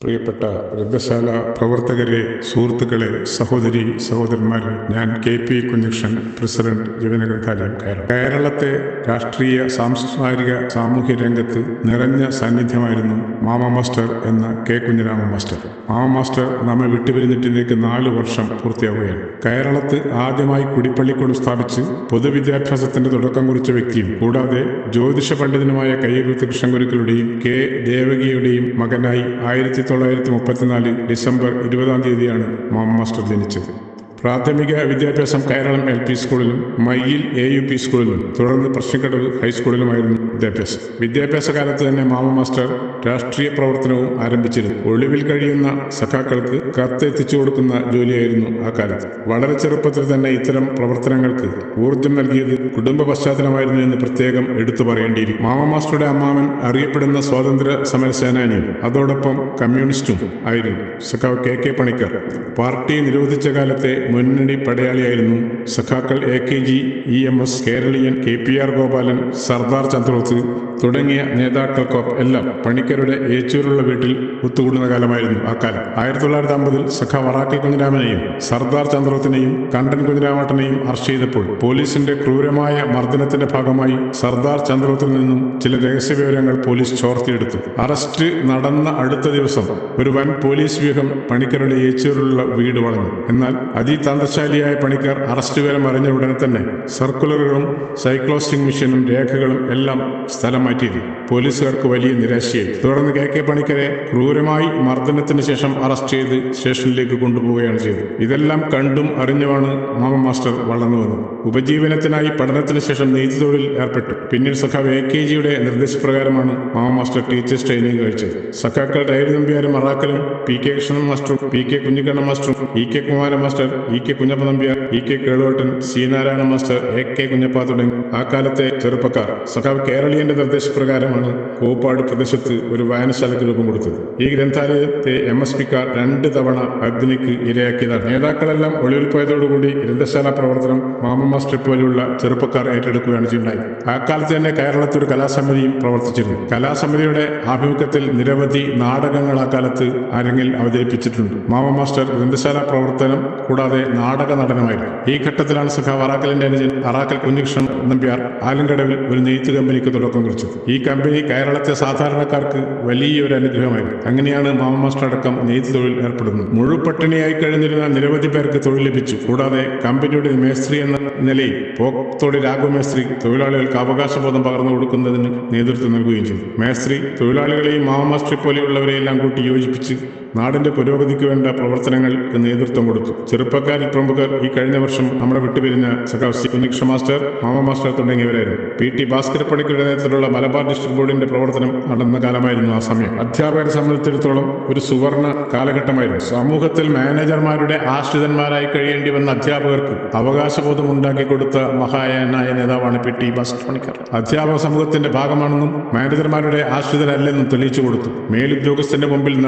പ്രിയപ്പെട്ട ഗ്രന്ഥശാല പ്രവർത്തകരെ സുഹൃത്തുക്കളെ സഹോദരി സഹോദരന്മാരെ ഞാൻ K P Kunhakrishnan president Jeevanagranthalayam Keralam. കേരളത്തെ രാഷ്ട്രീയ സാംസ്കാരിക സാമൂഹ്യ രംഗത്ത് നിറഞ്ഞ സാന്നിധ്യമായിരുന്നു മാമ മാസ്റ്റർ എന്ന K Kunhirama master. Mama master നമ്മെ വിട്ടുപിരിഞ്ഞിട്ടിലേക്ക് നാല് വർഷം പൂർത്തിയാവുകയാണ്. കേരളത്ത് ആദ്യമായി കുടിപ്പള്ളിക്കൂടം സ്ഥാപിച്ച് പൊതുവിദ്യാഭ്യാസത്തിന്റെ തുടക്കം കുറിച്ച വ്യക്തിയും കൂടാതെ ജ്യോതിഷ പണ്ഡിതനുമായ കയ്യൂർ കൃഷ്ണഗുരുക്കളുടെയും കെ ദേവകിയുടെയും മകനായി ആയിരത്തി തൊള്ളായിരത്തി മുപ്പത്തിനാല് ഡിസംബർ ഇരുപതാം തീയതിയാണ് മാമ മാസ്റ്റർ ജനിച്ചത്. പ്രാഥമിക വിദ്യാഭ്യാസം കേരളം എൽ പി സ്കൂളിലും മയ്യിൽ എ യു പി സ്കൂളിലും തുടർന്ന് പ്രശ്നക്കടവ് ഹൈസ്കൂളിലുമായിരുന്നു വിദ്യാഭ്യാസം. വിദ്യാഭ്യാസ കാലത്ത് തന്നെ മാമ മാസ്റ്റർ രാഷ്ട്രീയ പ്രവർത്തനവും ആരംഭിച്ചിരുന്നു. ഒളിവിൽ കഴിയുന്ന സഖാക്കൾക്ക് കത്ത് എത്തിച്ചു കൊടുക്കുന്ന ജോലിയായിരുന്നു ആ കാലത്ത്. വളരെ ചെറുപ്പത്തിൽ തന്നെ ഇത്തരം പ്രവർത്തനങ്ങൾക്ക് ഊർജം നൽകിയത് കുടുംബ പശ്ചാത്തലമായിരുന്നു എന്ന് പ്രത്യേകം എടുത്തു പറയേണ്ടിയിരിക്കും മാമ മാസ്റ്ററുടെ അമ്മാവൻ അറിയപ്പെടുന്ന സ്വാതന്ത്ര്യ സമര സേനാനിയും അതോടൊപ്പം കമ്മ്യൂണിസ്റ്റും ആയിരുന്നു. സഖാവ് കെ കെ പണിക്കർ. പാർട്ടി നിരോധിച്ച കാലത്തെ മുന്നണി പടയാളിയായിരുന്നു സഖാക്കൾ A K G E M S Keraleeyan K P R Gopalan Sardar Chandroth തുടങ്ങിയ നേതാക്കൾക്കൊപ്പം എല്ലാം പണിക്കരുടെ ഏച്ചൂരുള്ള വീട്ടിൽ ഒത്തുകൂടുന്ന കാലമായിരുന്നു ആ കാലം. ആയിരത്തി തൊള്ളായിരത്തി അമ്പതിൽ സഖ വറാക്കൽ കുഞ്ഞിരാമനെയും സർദാർ ചന്ദ്രത്തിനെയും കണ്ടൻ കുഞ്ഞിരാമട്ടനെയും അറസ്റ്റ് ചെയ്തപ്പോൾ പോലീസിന്റെ ക്രൂരമായ മർദ്ദനത്തിന്റെ ഭാഗമായി സർദാർ ചന്ദ്രോത്തിൽ നിന്നും ചില രഹസ്യ വിവരങ്ങൾ പോലീസ് ചോർത്തിയെടുത്തു. അറസ്റ്റ് നടന്ന അടുത്ത ദിവസം ഒരു വൻ പോലീസ് വ്യൂഹം പണിക്കരുടെ ഏച്ചൂരിലുള്ള വീട് വളഞ്ഞു. എന്നാൽ അതിതന്ത്രശാലിയായ പണിക്കാർ അറസ്റ്റ് വിവരം അറിഞ്ഞ ഉടനെ തന്നെ സർക്കുലറുകളും സൈക്ലോസ്റ്റിംഗ് മെഷീനും രേഖകളും എല്ലാം സ്ഥലം മാറ്റിയിരുന്നു. പോലീസുകാർക്ക് വലിയ നിരാശയായി. തുടർന്ന് കെ കെ പണിക്കരെ ക്രൂരമായി മർദ്ദനത്തിന് ശേഷം അറസ്റ്റ് ചെയ്ത് സ്റ്റേഷനിലേക്ക് കൊണ്ടുപോവുകയാണ് ചെയ്തത്. ഇതെല്ലാം കണ്ടും അറിഞ്ഞുമാണ് മാമ മാസ്റ്റർ വളർന്നു വന്നത്. ഉപജീവനത്തിനായി പഠനത്തിന് ശേഷം നീതി തൊഴിൽ ഏർപ്പെട്ടു. പിന്നീട് സഖാവ് എ കെ ജിയുടെ നിർദ്ദേശപ്രകാരമാണ് മാമ മാസ്റ്റർ ടീച്ചേഴ്സ് ട്രെയിനിങ് കഴിച്ചത്. സഖാക്കൾ ഡയറി നമ്പ്യാരും മറാക്കലും പി കെ കൃഷ്ണൻ മാസ്റ്ററും P K Kunhikanna മാസ്റ്ററും E K Kumaran master E K Kunhappa Nambiar E K Keluvettan C Narayana master A K Kunhappa തുടങ്ങി. ആ കാലത്തെ ചെറുപ്പക്കാർ സഖാവ് കേരളീയന്റെ നിർദ്ദേശപ്രകാരമാണ് കോപ്പാട് പ്രദേശത്ത് ഒരു വായനശാലയ്ക്ക് രൂപം കൊടുത്തത്. ഈ ഗ്രന്ഥാലയത്തെ എം എസ് പിക്കാർ രണ്ട് തവണ അഗ്നിക്ക് ഇരയാക്കിയതാണ്. നേതാക്കളെല്ലാം ഒളിവിൽ പോയതോടുകൂടി ഗ്രന്ഥശാല പ്രവർത്തനം മാമ മാസ്റ്റർ പോലെയുള്ള ചെറുപ്പക്കാർ ഏറ്റെടുക്കുകയാണ് ചെയ്യുണ്ടായത് ആ കാലത്ത് തന്നെ കേരളത്തിൽ ഒരു കലാസമിതിയും പ്രവർത്തിച്ചിരുന്നു. കലാസമിതിയുടെ ആഭിമുഖ്യത്തിൽ നിരവധി നാടകങ്ങൾ ആ കാലത്ത് അരങ്ങിൽ അവതരിപ്പിച്ചിട്ടുണ്ട്. മാമ മാസ്റ്റർ ഗ്രന്ഥശാല പ്രവർത്തനം കൂടാതെ നാടക നടനമായിരുന്നു ഈ ഘട്ടത്തിലാണ് സഖാവ് അറാക്കലിന്റെ അനുജൻ അറാക്കൽ കുഞ്ഞികൃഷ്ണൻ നമ്പ്യാർ ആലങ്കടവിൽ ഒരു നെയ്ത്ത് കമ്പനിക്ക് തുടക്കം കുറിച്ചത്. ഈ കമ്പനി കേരളത്തെ സാധാരണക്കാർക്ക് വലിയൊരു അനുഗ്രഹമായിരുന്നു. അങ്ങനെയാണ് മാമ മാസ്റ്റർ അടക്കം നെയ്ത്ത് തൊഴിൽ ഏർപ്പെടുന്നത്. മുഴുപട്ടിണിയായി കഴിഞ്ഞിരുന്ന നിരവധി പേർക്ക് തൊഴിൽ ലഭിച്ചു. കൂടാതെ കമ്പനിയുടെ മേസ്ത്രി എന്ന നിലയിൽ പോക്തോടി രാഘുമേസ്ത്രി തൊഴിലാളികൾക്ക് അവകാശബോധം പകർന്നു കൊടുക്കുന്നതിന് നേതൃത്വം നൽകുകയും ചെയ്തു. മേസ്ത്രി തൊഴിലാളികളെയും മാമ മാസ്റ്റർ പോലെയുള്ളവരെയെല്ലാം കൂട്ടി യോജിപ്പിച്ച് നാടിന്റെ പുരോഗതിക്ക് വേണ്ട പ്രവർത്തനങ്ങൾക്ക് നേതൃത്വം കൊടുത്തു. ചെറുപ്പക്കാരിൽ പ്രമുഖർ ഈ കഴിഞ്ഞ വർഷം നമ്മുടെ വിട്ടുപിരിഞ്ഞ സഖാവ് മാസ്റ്റർ മാമ മാസ്റ്റർ തുടങ്ങിയവരായിരുന്നു. പി ടി ഭാസ്കര പണിക്കരുടെ നേതൃത്വത്തിലുള്ള മലബാർ ഡിസ്ട്രിക്ട് ബോർഡിന്റെ പ്രവർത്തനം നടന്ന കാലമായിരുന്നു ആ സമയം. അധ്യാപകരെ സംബന്ധിച്ചിടത്തോളം ഒരു സുവർണ കാലഘട്ടമായിരുന്നു. സമൂഹത്തിൽ മാനേജർമാരുടെ ആശ്രിതന്മാരായി കഴിയേണ്ടി വന്ന അധ്യാപകർക്ക് അവകാശബോധം ഉണ്ടാക്കി കൊടുത്ത മഹായനായ നേതാവാണ് പി ടി പണിക്കർ. അധ്യാപക സമൂഹത്തിന്റെ ഭാഗമാണെന്നും മാനേജർമാരുടെ ആശ്രിതരല്ലെന്നും തെളിയിച്ചു കൊടുത്തു. മേലുദ്യോഗസ്ഥന്റെ മുമ്പിൽ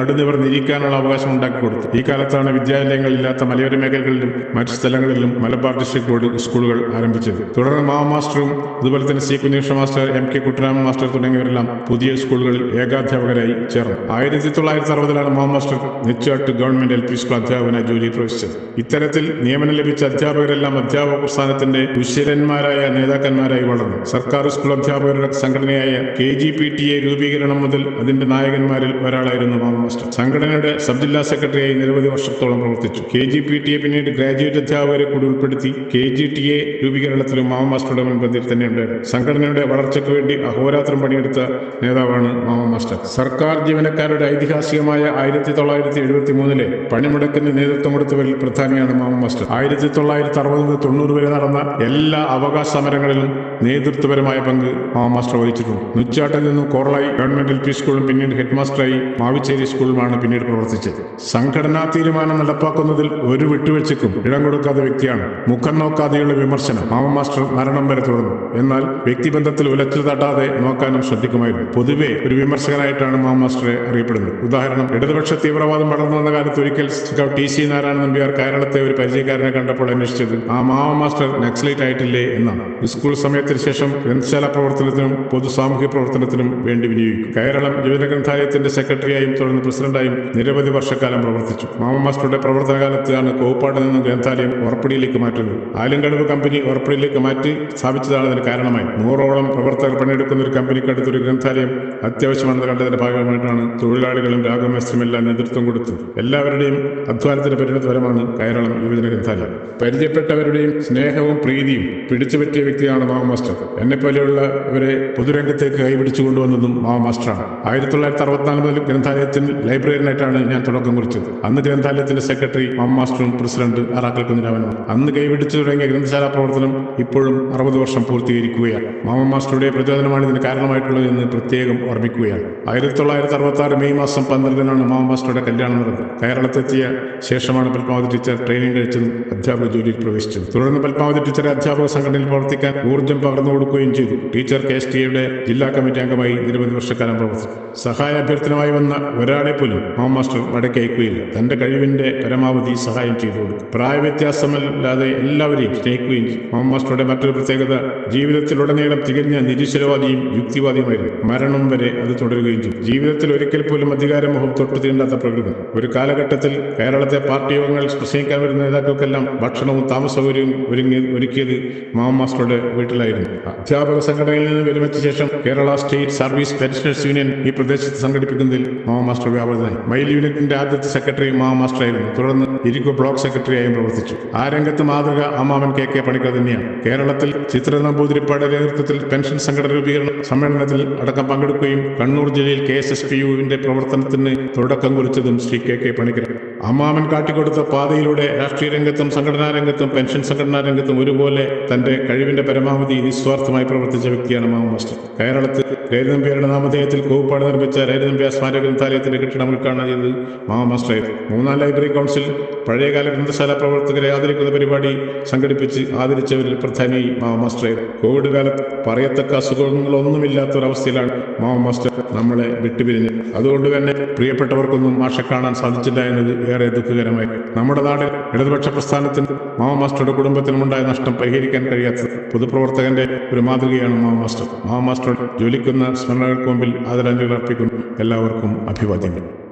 നടുനിവർന്നിരിക്കാനുള്ള അവകാശം ഉണ്ടാക്കി കൊടുത്തു. ഈ കാലത്താണ് വിദ്യാലയങ്ങളില്ലാത്ത മലയോര മേഖലകളിലും മറ്റു സ്ഥലങ്ങളിലും മലബാർ ഡിസ്ട്രിക്ട് സ്കൂളുകൾ ആരംഭിച്ചത്. തുടർന്ന് മാവ മാസ്റ്ററും അതുപോലെ തന്നെ C Kunhisha master M K Kuttaraman master തുടങ്ങിയവരെല്ലാം പുതിയ സ്കൂളുകളിൽ ഏകാധ്യാപകരായി ചേർന്നു. ആയിരത്തി തൊള്ളായിരത്തി അറുപതിലാണ് Mava master Nechat government L P school അധ്യാപകനായി ജോലി പ്രവേശിച്ചത്. ഇത്തരത്തിൽ നിയമനം ലഭിച്ച അധ്യാപകരെല്ലാം അധ്യാപക പ്രസ്ഥാനത്തിന്റെ ഉശിരന്മാരായ നേതാക്കന്മാരായി വളർന്നു. സർക്കാർ സ്കൂൾ അധ്യാപകരുടെ സംഘടനയായ K G P T A രൂപീകരണം മുതൽ അതിന്റെ നായകന്മാരിൽ ഒരാളായിരുന്നു മാമ മാസ്റ്റർ. സംഘടനയുടെ സബ് ജില്ലാ സെക്രട്ടറിയായി നിരവധി വർഷത്തോളം പ്രവർത്തിച്ചു. K G P T A പിന്നീട് ഗ്രാജുവേറ്റ് അധ്യാപകരെ കൂടി ഉൾപ്പെടുത്തി കെ ജി ടി എ രൂപീകരണത്തിലും മാമ മാസ്റ്ററുടെ മുൻപന്തിയിൽ സംഘടനയുടെ വളർച്ചയ്ക്ക് വേണ്ടി അഹോരാത്രം പണിയെടുത്ത നേതാവാണ് മാമ മാസ്റ്റർ. സർക്കാർ ജീവനക്കാരുടെ ഐതിഹാസികമായ ആയിരത്തി തൊള്ളായിരത്തി എഴുപത്തി മൂന്നിലെ പണിമുടക്കിന് നേതൃത്വം കൊടുത്തവരിൽ പ്രധാനിയാണ് മാമ മാസ്റ്റർ. ആയിരത്തി തൊള്ളായിരത്തി അറുപത് മുതൽ തൊണ്ണൂറ് വരെ നടന്ന എല്ലാ അവകാശ സമരങ്ങളിലും നേതൃത്വപരമായ പങ്ക് മാമ മാസ്റ്റർ വഹിച്ചിട്ടുണ്ട്. നുച്ചാട്ടിൽ നിന്നും കോറളായി ഗവൺമെന്റ് എൽ പി സ്കൂളും പിന്നീട് ഹെഡ് മാസ്റ്ററായി മാവിച്ചേരി സ്കൂളുമാണ് പിന്നീട് പ്രവർത്തിച്ചത്. സംഘടനാ തീരുമാനം നടപ്പാക്കുന്നതിൽ ഒരു വിട്ടുവെച്ചക്കും ഇടം കൊടുക്കാത്ത വ്യക്തിയാണ്. മുഖം നോക്കാതെയുള്ള വിമർശനം മാമമാസ്റ്റർ മരണം വരെ തുടർന്നു. എന്നാൽ വ്യക്തിബന്ധത്തിൽ ഉലച്ചിൽ തട്ടാതെ നോക്കാനും ശ്രദ്ധിക്കുമായിരുന്നു. പൊതുവെ ഒരു വിമർശകനായിട്ടാണ് മാമമാസ്റ്ററെ അറിയപ്പെടുന്നത്. ഉദാഹരണം ഇടതുപക്ഷ തീവ്രവാദം വളർന്നു വന്ന കാലത്ത് ഒരിക്കൽ ടി സി നാരായണ നമ്പ്യാർ കേരളത്തെ ഒരു പരിചയക്കാരനെ കണ്ടപ്പോൾ അന്വേഷിച്ചത് ആ മാമമാസ്റ്റർ മാസ്റ്റർ നക്സലൈറ്റ് ആയിട്ടില്ലേ? എന്നാണ്. സ്കൂൾ സമയത്തിന് ശേഷം ഗ്രന്ഥശാല പ്രവർത്തനത്തിനും പൊതു സാമൂഹ്യ പ്രവർത്തനത്തിനും വേണ്ടി വിനിയോഗിക്കും. കേരളം യുവജന ഗ്രന്ഥാലയത്തിന്റെ സെക്രട്ടറിയായും തുടർന്ന് പ്രസിഡന്റായും നിരവധി വർഷക്കാലം പ്രവർത്തിച്ചു. മാമ മാസ്റ്ററുടെ പ്രവർത്തനകാലത്താണ് കോപ്പാട് നിന്ന് ഗ്രന്ഥാലയം ഉറപ്പടിയിലേക്ക് മാറ്റുന്നത്. ആലുംകടവ് കമ്പനി ഉറപ്പടിയിലേക്ക് മാറ്റി സ്ഥാപിച്ചതാണ് അതിന് കാരണമായി. നൂറോളം പ്രവർത്തകർ പണിയെടുക്കുന്ന ഒരു കമ്പനിക്ക് അടുത്തൊരു ഗ്രന്ഥാലയം അത്യാവശ്യമാണെന്ന് കണ്ടതിന്റെ ഭാഗമായിട്ടാണ് തൊഴിലാളികളും രാഗമേശമെല്ലാം നേതൃത്വം കൊടുത്തത്. എല്ലാവരുടെയും അധ്വാനത്തിന്റെ പരിണത ഫലമാണ് കേരളം യുവജന ഗ്രന്ഥാലയം. പരിചയപ്പെട്ടവരുടെയും സ്നേഹവും പ്രീതിയും പിടിച്ചുപറ്റിയ വ്യക്തിയാണ് മാവ മാസ്റ്റർ. എന്നെ പോലെയുള്ള ഇവരെ പൊതുരംഗത്തേക്ക് കൈപിടിച്ചു കൊണ്ടുവന്നതും മാസ്റ്ററാണ്. ആയിരത്തി തൊള്ളായിരത്തി അറുപത്തിനാല് മുതൽ ഗ്രന്ഥാലയത്തിൽ ലൈബ്രറിയനായിട്ടാണ് ഞാൻ തുടക്കം കുറിച്ചത്. അന്ന് ഗ്രന്ഥാലയത്തിന്റെ സെക്രട്ടറി മാം മാസ്റ്ററും പ്രസിഡന്റ് അറാക്കൽ കുഞ്ഞിരാമനും അന്ന് കൈപിടിച്ചു തുടങ്ങിയ ഗ്രന്ഥശാല പ്രവർത്തനം ഇപ്പോഴും അറുപത് വർഷം പൂർത്തീകരിക്കുകയാണ്. മാമ മാസ്റ്ററുടെ പ്രചോദനമാണ് ഇതിന് കാരണമായിട്ടുള്ളത് എന്ന് പ്രത്യേകം ഓർമ്മിക്കുകയാണ്. ആയിരത്തി തൊള്ളായിരത്തി അറുപത്തി ആറ് മെയ് മാസം പന്ത്രണ്ടിനാണ് മാമ മാസ്റ്ററുടെ കല്യാണം നടന്നത്. കേരളത്തെത്തിയ ശേഷമാണ് പത്മാവതി ടീച്ചർ ട്രെയിനിങ് കഴിച്ചതും അധ്യാപക ജോലിയിൽ പ്രവേശിച്ചത്. തുടർന്ന് പത്മാവതി ടീച്ചറെ അധ്യാപക സംഘടനയിൽ പ്രവർത്തിക്കാൻ ഊർജം പകർന്നു കൊടുക്കുകയും ചെയ്തു. Teacher K. എസ്. ടിയുടെ ജില്ലാ കമ്മിറ്റി അംഗമായി നിരവധി വർഷക്കാലം പ്രവർത്തിച്ചു. സഹായ അഭ്യർത്ഥനമായി വന്ന ഒരാളെ പോലും മാമ മാസ്റ്റർ വടക്കേക്കുകയിൽ തന്റെ കഴിവിന്റെ പരമാവധി സഹായം ചെയ്തു കൊടുക്കും പ്രായവ്യത്യാസമല്ലാതെ എല്ലാവരെയും സ്നേഹിക്കുകയും മാമ മാസ്റ്ററുടെ മറ്റൊരു പ്രത്യേകത ജീവിതത്തിലുടനീളം തികഞ്ഞ നിരീശ്വരവാദിയും യുക്തിവാദിയുമായിരുന്നു. മരണം വരെ അത് തുടരുകയും ചെയ്തു. ജീവിതത്തിൽ ഒരിക്കൽ പോലും അധികാരമോഹം തൊട്ടു തീണ്ടാത്ത പ്രകൃതം ഒരു കാലഘട്ടത്തിൽ കേരളത്തെ പാർട്ടി യോഗങ്ങൾ പ്രസംഗിക്കാൻ വരുന്ന നേതാക്കൾക്കെല്ലാം ഭക്ഷണവും താമസ സൗകര്യവും ഒരുങ്ങി ഒരുക്കിയത് മാമ മാസ്റ്ററുടെ വീട്ടിലായിരുന്നു. അധ്യാപക സംഘടനയിൽ നിന്ന് വിരമിച്ച ശേഷം Kerala state service pensioners union ഈ പ്രദേശത്ത് സംഘടിപ്പിക്കുന്നതിൽ മാമ മാസ്റ്റർ വ്യാപൃതനായി. മൈൽ യൂണിറ്റിന്റെ ആദ്യത്തെ സെക്രട്ടറി മാ മാസ്റ്റർ ആയിരുന്നു തുടർന്ന് ഇരിക്കു ബ്ലോക്ക് സെക്രട്ടറിയായും പ്രവർത്തിച്ചു. ആ രംഗത്ത് മാതൃക അമ്മാവൻ കെ കെ പണിക്കർ തന്നെയാണ്. കേരളത്തിൽ ചിത്ര നമ്പൂതിരിപ്പാട് നേതൃത്വത്തിൽ പെൻഷൻ സംഘടന രൂപീകരണ സമ്മേളനത്തിൽ അടക്കം പങ്കെടുക്കുകയും കണ്ണൂർ ജില്ലയിൽ കെ എസ് എസ് പി യുവിന്റെ പ്രവർത്തനത്തിന് തുടക്കം കുറിച്ചതും ശ്രീ കെ കെ പണിക്കർ. അമ്മാവൻ കാട്ടിക്കൊടുത്ത പാതയിലൂടെ രാഷ്ട്രീയ രംഗത്തും സംഘടനാ രംഗത്തും പെൻഷൻ സംഘടനാ രംഗത്തും ഒരുപോലെ തന്റെ കഴിവിന്റെ പരമാവധി നിസ്വാർത്ഥമായി പ്രവർത്തിച്ച വ്യക്തിയാണ് മാസ്റ്റർ. കേരളത്തിൽ രേരുനമ്പ്യാരുടെ നാമധേയത്തിൽ കൂപ്പാട് നിർമ്മിച്ച രേരുനമ്പ്യ സ്മാരക ഗ്രന്ഥാലയത്തിന്റെ കെട്ടിടം ഉദ്ഘാടനം ചെയ്തത് മാമ മാസ്റ്ററായിരുന്നു മൂന്നാം ലൈബ്രറി കൗൺസിൽ പഴയകാല ഗ്രന്ഥശാല പ്രവർത്തകരെ ആദരിക്കുന്ന പരിപാടി സംഘടിപ്പിച്ച് ആദരിച്ചവരിൽ പ്രധാനി മാമ മാസ്റ്ററായിരുന്നു കോവിഡ് കാലത്ത് പറയത്തക്ക അസുഖങ്ങളൊന്നുമില്ലാത്ത ഒരവസ്ഥയിലാണ് മാമാസ്റ്റർ നമ്മളെ വിട്ടുപിരിഞ്ഞത്. അതുകൊണ്ട് തന്നെ പ്രിയപ്പെട്ടവർക്കൊന്നും മാഷെ കാണാൻ സാധിച്ചില്ല എന്നത് ഏറെ ദുഃഖകരമായി. നമ്മുടെ നാട് ഇടതുപക്ഷ പ്രസ്ഥാനത്തിന് മാമാസ്റ്ററുടെ കുടുംബത്തിനുമുണ്ടായ നഷ്ടം പരിഹരിക്കാൻ കഴിയാത്തത് പൊതുപ്രവർത്തകന്റെ ഒരു മാതൃകയാണ് മാമാസ്റ്റർ മാമാസ്റ്റർ മാമ ജ്വലിക്കുന്ന സ്മരണകൾക്ക് മുമ്പിൽ ആദരാഞ്ജലികൾ അർപ്പിക്കുന്നു. എല്ലാവർക്കും അഭിവാദ്യങ്ങൾ.